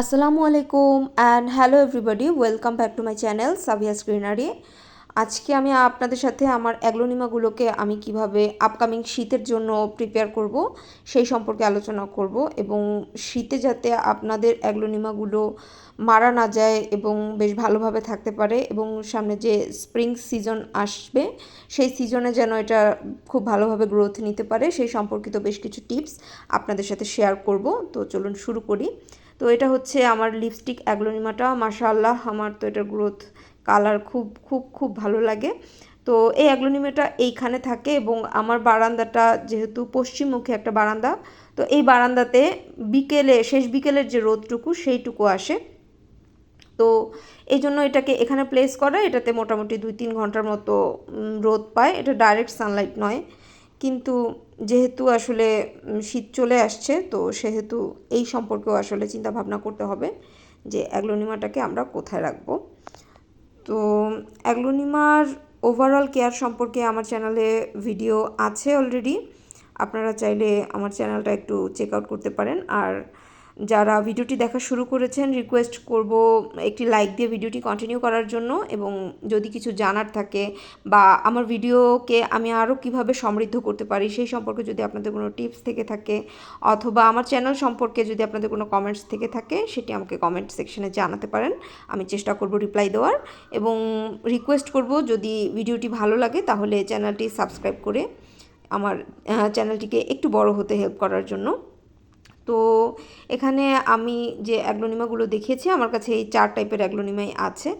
আসসালামু আলাইকুম and hello everybody welcome back to my channel Sabiya স্ক্রিনারি আজকে আমি আপনাদের সাথে আমার অ্যাগ্লোনিমাগুলোকে আমি কীভাবে আপকামিং শীতের জন্য প্রিপেয়ার করব, সেই সম্পর্কে আলোচনা করব এবং শীতে যাতে আপনাদের অ্যাগ্লোনিমাগুলো মারা না যায় এবং বেশ ভালোভাবে থাকতে পারে এবং সামনে যে স্প্রিং সিজন আসবে, সেই সিজনে যেন এটা খুব ভালোভাবে গ্রোথ নিতে পারে, সেই সম্পর্কিত বেশ কিছু টিপস আপনাদের সাথে শেয়ার করব। তো চলুন শুরু করি। তো এটা হচ্ছে আমার লিপস্টিক অ্যাগ্লোনিমাটা মাশাআল্লাহ, আমার তো এটার গ্রোথ কালার খুব খুব খুব ভালো লাগে। তো এই অ্যাগ্লোনিমাটা এইখানে থাকে এবং আমার বারান্দাটা যেহেতু পশ্চিমমুখী একটা বারান্দা, তো এই বারান্দাতে বিকেলে, শেষ বিকেলের যে রোদটুকু সেইটুকু আসে। তো এই জন্য এটাকে এখানে প্লেস করা, এটাতে মোটামুটি দুই তিন ঘণ্টার মতো রোদ পায়। এটা ডাইরেক্ট সানলাইট নয়। কিন্তু যেহেতু আসলে শীত চলে আসছে, তো সেহেতু এই সম্পর্কেও আসলে চিন্তা ভাবনা করতে হবে যে অ্যাগ্লোনিমাটাকে আমরা কোথায় রাখব। তো অ্যাগ্লোনিমার ওভারঅল কেয়ার সম্পর্কে আমার চ্যানেলে ভিডিও আছে অলরেডি আপনারা চাইলে আমার চ্যানেলটা একটু চেক আউট করতে পারেন। আর যারা ভিডিওটি দেখা শুরু করেছেন রিকোয়েস্ট করব একটি লাইক দিয়ে ভিডিওটি কন্টিনিউ করার জন্য এবং যদি কিছু জানার থাকে বা আমার ভিডিওকে আমি আরও কীভাবে সমৃদ্ধ করতে পারি সেই সম্পর্কে যদি আপনাদের কোনো টিপস থেকে থাকে অথবা আমার চ্যানেল সম্পর্কে যদি আপনাদের কোনো কমেন্টস থেকে থাকে সেটি আমাকে কমেন্ট সেকশনে জানাতে পারেন। আমি চেষ্টা করব রিপ্লাই দেওয়ার এবং রিকোয়েস্ট করব যদি ভিডিওটি ভালো লাগে তাহলে চ্যানেলটি সাবস্ক্রাইব করে আমার চ্যানেলটিকে একটু বড় হতে হেল্প করার জন্য। তো এখানে আমি যে অ্যাগ্লোনিমাগুলো দেখিয়েছি, আমার কাছে এই চার টাইপের অ্যাগ্লোনিমাই আছে।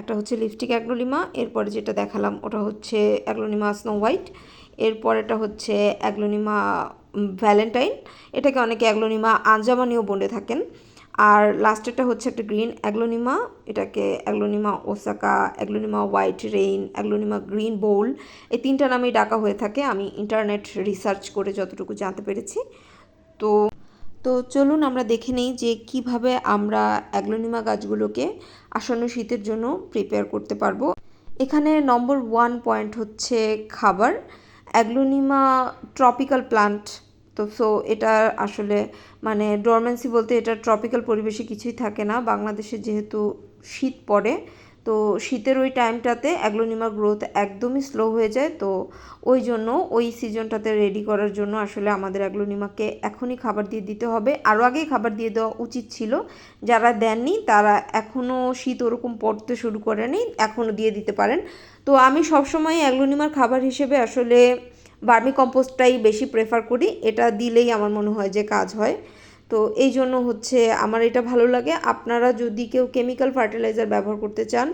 একটা হচ্ছে লিপস্টিক অ্যাগ্লোনিমা, এরপরে যেটা দেখালাম ওটা হচ্ছে অ্যাগ্লোনিমা স্নো হোয়াইট এরপরেটা হচ্ছে অ্যাগ্লোনিমা ভ্যালেন্টাইন। এটাকে অনেকে অ্যাগ্লোনিমা আঞ্জামানিও বলে থাকেন। আর লাস্টেরটা হচ্ছে একটা গ্রিন অ্যাগ্লোনিমা, এটাকে aglaonema Osaka, aglaonema white rain, aglaonema green bowl, এই তিনটা নামেই ডাকা হয়ে থাকে। আমি ইন্টারনেট রিসার্চ করে যতটুকু জানতে পেরেছি। তো তো চলুন আমরা দেখে নিই যে কীভাবে আমরা অ্যাগ্লোনিমা গাছগুলোকে আসন্ন শীতের জন্য প্রিপেয়ার করতে পারব। এখানে নম্বর ওয়ান পয়েন্ট হচ্ছে খাবার। অ্যাগ্লোনিমা ট্রপিক্যাল প্লান্ট তো সো এটা আসলে মানে ডরমেন্সি বলতে এটা ট্রপিক্যাল পরিবেশে কিছুই থাকে না। বাংলাদেশে যেহেতু শীত পড়ে তো শীতের ওই টাইমটাতে অ্যাগ্লোনিমার গ্রোথ একদমই স্লো হয়ে যায়, তো ওই জন্য ওই সিজনটাতে রেডি করার জন্য আসলে আমাদের অ্যাগ্লোনিমাকে এখনই খাবার দিয়ে দিতে হবে। আরও আগেই খাবার দিয়ে দেওয়া উচিত ছিল। যারা দেননি, তারা এখনও শীত ওরকম পড়তে শুরু করেনি এখনও দিয়ে দিতে পারেন। তো আমি সবসময় অ্যাগ্লোনিমার খাবার হিসেবে আসলে বার্মি কম্পোস্টটাই বেশি প্রেফার করি। এটা দিলেই আমার মনে হয় যে কাজ হয়। তো এই জন্য হচ্ছে আমার এটা ভালো লাগে। আপনারা যদি কেউ কেমিক্যাল ফার্টিলাইজার ব্যবহার করতে চান,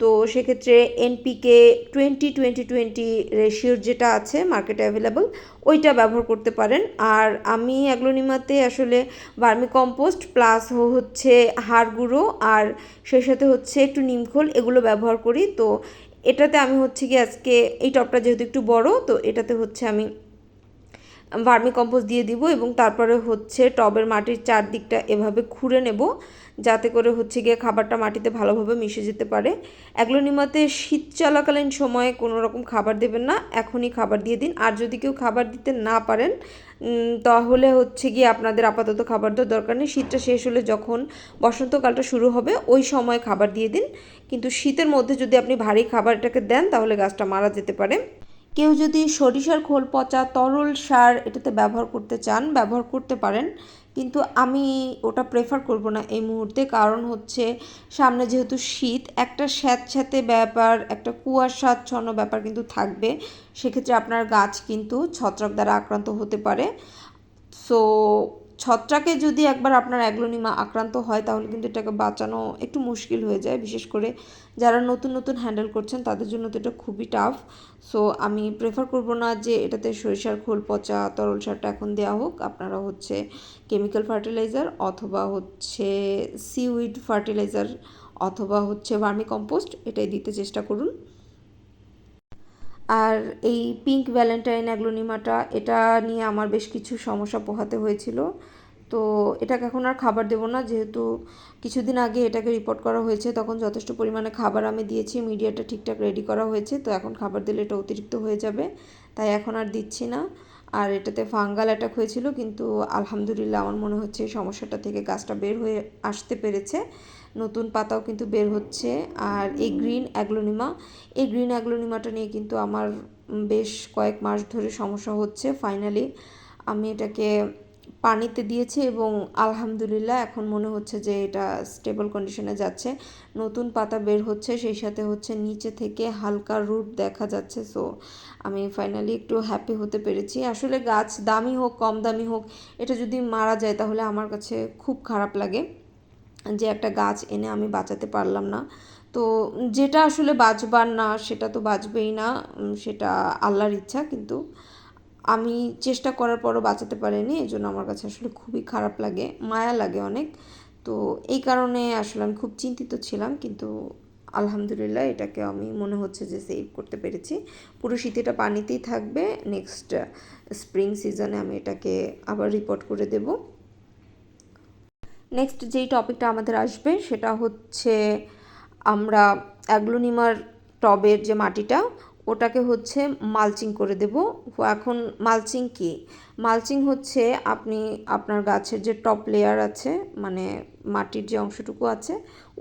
তো সেক্ষেত্রে এনপিকে টোয়েন্টি টোয়েন্টি টোয়েন্টি রেশিওর যেটা আছে মার্কেটে অ্যাভেলেবল ওইটা ব্যবহার করতে পারেন। আর আমি অ্যাগ্লোনিমাতে আসলে ভার্মি কম্পোস্ট প্লাস হচ্ছে হাড় গুঁড়ো, আর সেই সাথে হচ্ছে একটু নিমখোল এগুলো ব্যবহার করি। তো এটাতে আমি হচ্ছে কি আজকে, এই টপটা যেহেতু একটু বড়, তো এটাতে হচ্ছে আমি ভার্মি কম্পোস্ট দিয়ে দিব এবং তারপরে হচ্ছে টবের মাটির চারদিকটা এভাবে খুঁড়ে নেব, যাতে করে হচ্ছে গিয়ে খাবারটা মাটিতে ভালোভাবে মিশে যেতে পারে। অ্যাগ্লোনিমাতে শীত চলাকালীন সময়ে কোনো রকম খাবার দেবেন না, এখনই খাবার দিয়ে দিন। আর যদি কেউ খাবার দিতে না পারেন তাহলে হচ্ছে গিয়ে আপনাদের আপাতত খাবার দেওয়ার দরকার নেই। শীতটা শেষ হলে যখন বসন্তকালটা শুরু হবে, ওই সময় খাবার দিয়ে দিন। কিন্তু শীতের মধ্যে যদি আপনি ভারী খাবারটাকে দেন, তাহলে গাছটা মারা যেতে পারে। কেউ যদি সরিষার খোল পচা, তরল সার এটাতে ব্যবহার করতে চান, ব্যবহার করতে পারেন। কিন্তু আমি ওটা প্রেফার করব না এই মুহূর্তে। কারণ হচ্ছে সামনে যেহেতু শীত, একটা স্যাঁতস্যাঁতে ব্যাপার, একটা কুয়াশাচ্ছন্ন ব্যাপার কিন্তু থাকবে। সেক্ষেত্রে আপনার গাছ কিন্তু ছত্রাক দ্বারা আক্রান্ত হতে পারে। সো ছত্রাকে যদি একবার আপনার অ্যাগ্লোনিমা আক্রান্ত হয়, তাহলে কিন্তু এটাকে বাঁচানো একটু মুশকিল হয়ে যায়। বিশেষ করে যারা নতুন নতুন হ্যান্ডেল করছেন, তাদের জন্য তো এটা খুবই টাফ। সো, আমি প্রেফার করব না যে এটাতে সরিষার খোল, পচা তরল সারটা এখন দেওয়া হোক। আপনারা হচ্ছে কেমিক্যাল ফার্টিলাইজার অথবা হচ্ছে সিউইড ফার্টিলাইজার অথবা হচ্ছে ভার্মি কম্পোস্ট এটাই দিতে চেষ্টা করুন। আর এই পিঙ্ক ভ্যালেন্টাইন অ্যাগ্লোনিমাটা এটা নিয়ে আমার বেশ কিছু সমস্যা পোহাতে হয়েছিল। তো এটাকে এখন আর খাবার দেবো না, যেহেতু কিছুদিন আগে এটাকে রিপোর্ট করা হয়েছে, তখন যথেষ্ট পরিমাণে খাবার আমি দিয়েছি মিডিয়াটা ঠিকঠাক রেডি করা হয়েছে, তো এখন খাবার দিলে এটা অতিরিক্ত হয়ে যাবে, তাই এখন আর দিচ্ছি না। আর এটাতে ফাঙ্গাল অ্যাটাক হয়েছিল কিন্তু আলহামদুলিল্লাহ আমার মনে হচ্ছে এই সমস্যাটা থেকে গাছটা বের হয়ে আসতে পেরেছে। নতুন পাতাও কিন্তু বের হচ্ছে। আর এই গ্রিন অ্যাগ্লোনিমা এই গ্রিন অ্যাগ্লোনিমাটা নিয়ে কিন্তু আমার বেশ কয়েক মাস ধরে সমস্যা হচ্ছে। ফাইনালি আমি এটাকে পানিতে দিয়েছি এবং আলহামদুলিল্লাহ এখন মনে হচ্ছে যে এটা স্টেবল কন্ডিশনে যাচ্ছে। নতুন পাতা বের হচ্ছে, সেই সাথে হচ্ছে নিচে থেকে হালকা রুট দেখা যাচ্ছে। সো আমি ফাইনালি একটু হ্যাপি হতে পেরেছি। আসলে গাছ দামি হোক, কম দামি হোক, এটা যদি মারা যায় তাহলে আমার কাছে খুব খারাপ লাগে যে একটা গাছ এনে আমি বাঁচাতে পারলাম না। তো যেটা আসলে বাঁচবার না, সেটা তো বাঁচবেই না সেটা আল্লাহর ইচ্ছা। কিন্তু আমি চেষ্টা করার পরও বাঁচাতে পারিনি এই জন্য আমার কাছে আসলে খুবই খারাপ লাগে, মায়া লাগে অনেক। তো এই কারণে আসলে আমি খুব চিন্তিত ছিলাম, কিন্তু আলহামদুলিল্লাহ এটাকে আমি মনে হচ্ছে যে সেভ করতে পেরেছি। পুরো শীতেটা পানিতেই থাকবে নেক্সট স্প্রিং সিজনে আমি এটাকে আবার রিপোর্ট করে দেব। নেক্সট যেই টপিকটা আমাদের আসবে, সেটা হচ্ছে আমরা অ্যাগ্লোনিমার টবের যে মাটিটা ওটাকে হচ্ছে মালচিং করে দেব। এখন মালচিং কি? মালচিং হচ্ছে আপনি আপনার গাছের যে টপ লেয়ার আছে মানে মাটির যে অংশটুকু আছে,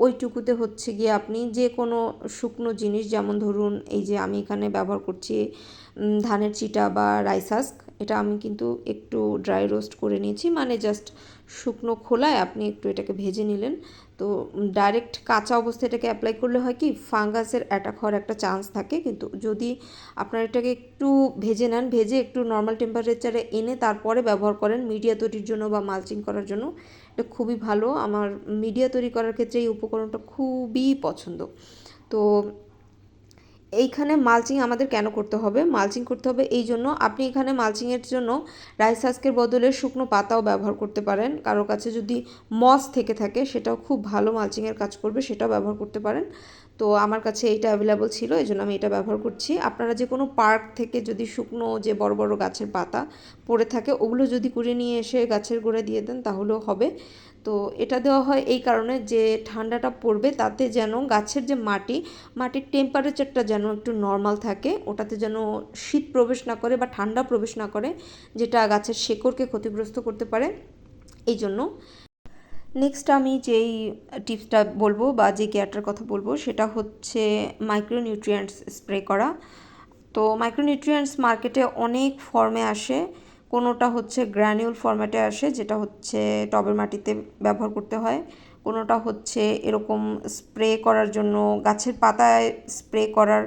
ওইটুকুতে হচ্ছে গিয়ে আপনি যে কোনো শুকনো জিনিস, যেমন ধরুন এই যে আমি এখানে ব্যবহার করছি ধানের চিটা বা রাইসাস্ক এটা আমি কিন্তু একটু ড্রাই রোস্ট করে নিয়েছি। মানে জাস্ট শুকনো খোলায় আপনি একটু এটাকে ভেজে নিলেন। তো ডাইরেক্ট কাঁচা অবস্থায় এটাকে অ্যাপ্লাই করলে হয় কি ফাঙ্গাসের অ্যাটাক হওয়ার একটা চান্স থাকে। কিন্তু যদি আপনার এটাকে একটু ভেজে নেন, ভেজে একটু নর্মাল টেম্পারেচারে এনে তারপরে ব্যবহার করেন মিডিয়া তৈরির জন্য বা মালচিং করার জন্য, এটা খুবই ভালো। আমার মিডিয়া তৈরি করার ক্ষেত্রে এই উপকরণটা খুবই পছন্দ। তো এইখানে মালচিং আমাদের কেন করতে হবে? মালচিং করতে হবে এই জন্য। আপনি এখানে মালচিংয়ের জন্য রাইস হাস্কের বদলে শুকনো পাতাও ব্যবহার করতে পারেন। কারোর কাছে যদি মস থেকে থাকে, সেটাও খুব ভালো মালচিংয়ের কাজ করবে, সেটাও ব্যবহার করতে পারেন। তো আমার কাছে এইটা অ্যাভেলেবল ছিল এই জন্য আমি এটা ব্যবহার করছি। আপনারা যে কোনো পার্ক থেকে যদি শুকনো যে বড় বড় গাছের পাতা পড়ে থাকে, ওগুলো যদি কুড়িয়ে নিয়ে এসে গাছের গোড়ায় দিয়ে দেন, তাহলেও হবে। তো এটা দেওয়া হয় এই কারণে যে ঠান্ডাটা পড়বে তাতে যেন গাছের যে মাটি, মাটির টেম্পারেচারটা যেন একটু নর্মাল থাকে, ওটাতে যেন শীত প্রবেশ না করে বা ঠান্ডা প্রবেশ না করে, যেটা গাছের শেকড়কে ক্ষতিগ্রস্ত করতে পারে। এই জন্য নেক্সট আমি যেই টিপসটা বলব বা যে কেয়ারটার কথা বলব, সেটা হচ্ছে মাইক্রোনিউট্রিয়েন্টস স্প্রে করা। তো মাইক্রোনিউট্রিয়েন্টস মার্কেটে অনেক ফর্মে আসে। কোনোটা হচ্ছে গ্র্যানিউল ফরম্যাটে আসে, যেটা হচ্ছে টবের মাটিতে ব্যবহার করতে হয়। কোনোটা হচ্ছে এরকম স্প্রে করার জন্য, গাছের পাতায় স্প্রে করার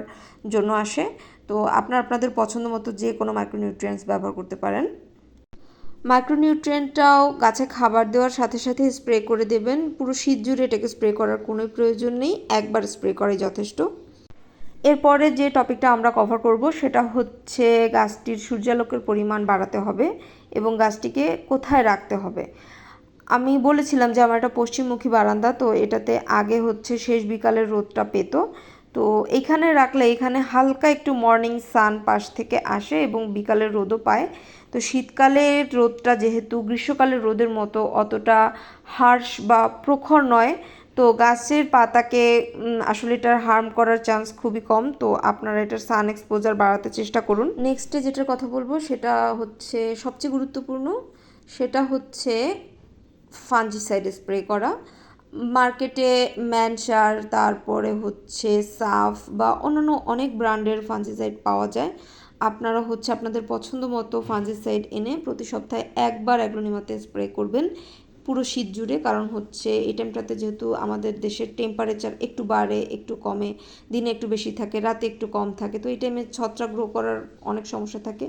জন্য আসে। তো আপনার আপনাদের পছন্দ মতো যে কোনো মাইক্রোনিউট্রিয়েন্টস ব্যবহার করতে পারেন। মাইক্রোনিউট্রিয়েন্টটাও গাছে খাবার দেওয়ার সাথে সাথে স্প্রে করে দেবেন। পুরো শীত জুড়ে এটাকে স্প্রে করার কোনো প্রয়োজন নেই। একবার স্প্রে করাই যথেষ্ট। এরপরে যে টপিকটা আমরা কভার করব, সেটা হচ্ছে গাছটির সূর্যালোকের পরিমাণ বাড়াতে হবে এবং গাছটিকে কোথায় রাখতে হবে। আমি বলেছিলাম যে আমার একটা পশ্চিমমুখী বারান্দা, তো এটাতে আগে হচ্ছে শেষ বিকালের রোদটা পেতো। তো এইখানে রাখলে, এখানে হালকা একটু মর্নিং সান পাশ থেকে আসে এবং বিকালের রোদও পায়। তো শীতকালের রোদটা যেহেতু, গ্রীষ্মকালের রোদের মতো অতটা হার্শ বা প্রখর নয় তো গাছের পাতাকে আসলে এটার হার্ম করার চান্স খুবই কম। তো আপনারা এটার সান এক্সপোজার বাড়াতে চেষ্টা করুন। নেক্সটে যেটার কথা বলব, সেটা হচ্ছে সবচেয়ে গুরুত্বপূর্ণ, সেটা হচ্ছে ফাঞ্জিসাইড স্প্রে করা। মার্কেটে ম্যানসার তারপরে হচ্ছে সাফ বা অন্যান্য অনেক ব্র্যান্ডের ফাঞ্জিসাইড পাওয়া যায়। আপনারা হচ্ছে আপনাদের পছন্দ মতো ফাঞ্জিসাইড এনে প্রতি সপ্তাহে একবার অ্যাগ্লোনিমাতে স্প্রে করবেন। পুরো শীত জুড়ে, কারণ হচ্ছে এই টাইমটাতে যেহেতু আমাদের দেশের টেম্পারেচার একটু বাড়ে, একটু কমে, দিনে একটু বেশি থাকে, রাতে একটু কম থাকে, তো এই টাইমে ছত্রাক গ্রো করার অনেক সমস্যা থাকে।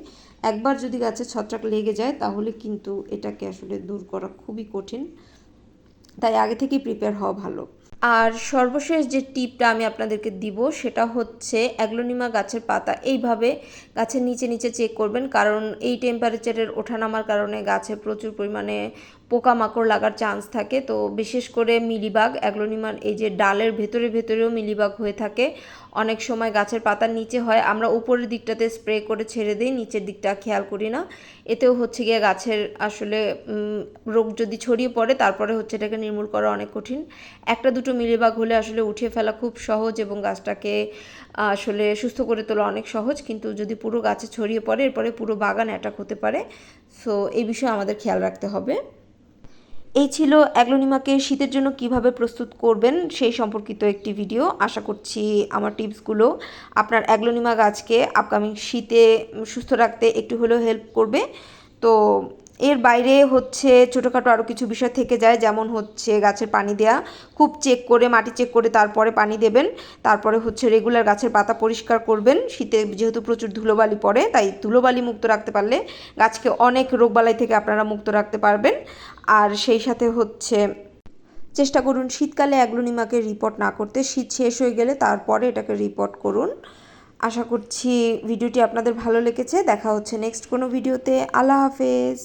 একবার যদি গাছে ছত্রাক লেগে যায়, তাহলে কিন্তু এটাকে আসলে দূর করা খুবই কঠিন। তাই আগে থেকেই প্রিপেয়ার হওয়া ভালো। আর সর্বশেষ যে টিপটা আমি আপনাদেরকে দিব, সেটা হচ্ছে অ্যাগ্লোনিমা গাছের পাতা। এইভাবে গাছের নিচে নিচে চেক করবেন, কারণ এই টেম্পারেচারের ওঠানামার কারণে গাছে প্রচুর পরিমাণে পোকামাকড় লাগার চান্স থাকে। তো বিশেষ করে মিলিবাগ, অ্যাগ্লোনিমার এই যে ডালের ভেতরে ভেতরেও মিলিবাগ হয়ে থাকে। অনেক সময় গাছের পাতার নিচে হয়। আমরা উপরের দিকটাতে স্প্রে করে ছেড়ে দিই, নিচের দিকটা খেয়াল করি না। এতেও হচ্ছে গিয়ে গাছের আসলে রোগ যদি ছড়িয়ে পড়ে, তারপরে হচ্ছে এটাকে নির্মূল করা অনেক কঠিন। একটা দুটো মিলিবাগ হলে আসলে উঠিয়ে ফেলা খুব সহজ এবং গাছটাকে, আসলে সুস্থ করে তোলা অনেক সহজ। কিন্তু যদি পুরো গাছে ছড়িয়ে পড়ে, এরপরে পুরো বাগান অ্যাটাক হতে পারে। সো এই বিষয়ে আমাদের খেয়াল রাখতে হবে। এই ছিল অ্যাগ্লোনিমাকে শীতের জন্য কীভাবে প্রস্তুত করবেন সেই সম্পর্কিত একটি ভিডিও। আশা করছি আমার টিপসগুলো আপনার অ্যাগ্লোনিমা গাছকে আপকামিং শীতে সুস্থ রাখতে একটু হলেও হেল্প করবে। তো এর বাইরে হচ্ছে ছোটোখাটো আরও কিছু বিষয় থেকে যায়, যেমন হচ্ছে গাছের পানি দেয়া। খুব চেক করে, মাটি চেক করে তারপরে পানি দেবেন। তারপরে হচ্ছে রেগুলার গাছের পাতা পরিষ্কার করবেন। শীতে যেহেতু প্রচুর ধুলোবালি পড়ে, তাই ধুলোবালি মুক্ত রাখতে পারলে গাছকে অনেক রোগবালাই থেকে আপনারা মুক্ত রাখতে পারবেন। আর সেই সাথে হচ্ছে চেষ্টা করুন শীতকালে অ্যাগ্লোনিমাকে রিপোর্ট না করতে। শীত শেষ হয়ে গেলে তারপরে এটাকে রিপোর্ট করুন। আশা করছি ভিডিওটি আপনাদের ভালো লেগেছে। দেখা হচ্ছে নেক্সট কোনো ভিডিওতে আল্লাহ হাফেজ।